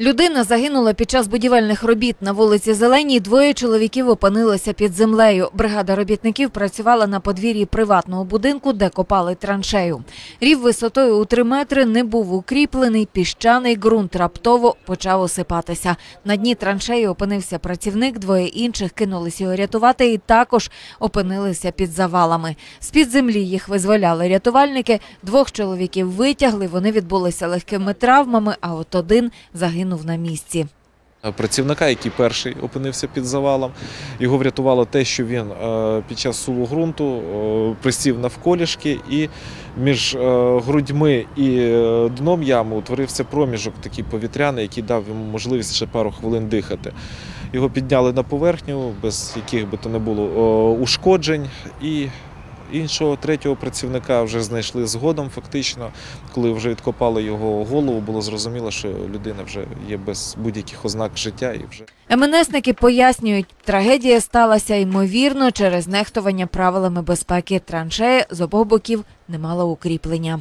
Людина загинула під час будівельних робіт на вулиці Зеленій. Двоє чоловіків опинилися під землею. Бригада робітників працювала на подвір'ї приватного будинку, де копали траншею. Рів висотою у три метри не був укріплений. Піщаний ґрунт раптово почав осипатися. На дні траншеї опинився працівник. Двоє інших кинулися його рятувати і також опинилися під завалами. З під землі їх визволяли рятувальники. Двох чоловіків витягли. Вони відбулися легкими травмами. А от один загинув на місці. Працівника, який перший опинився під завалом, його врятувало те, що він е, під час суву ґрунту е, присів навколішки, і між е, грудьми і е, дном ями утворився проміжок такий повітряний, який дав йому можливість ще пару хвилин дихати. Його підняли на поверхню, без яких би то не було е, ушкоджень. І іншого третього працівника вже знайшли згодом, фактично, коли вже відкопали його голову, було зрозуміло, що людина вже є без будь-яких ознак життя і вже. МНСники пояснюють, трагедія сталася ймовірно через нехтування правилами безпеки. траншеї з обох боків не мала укріплення.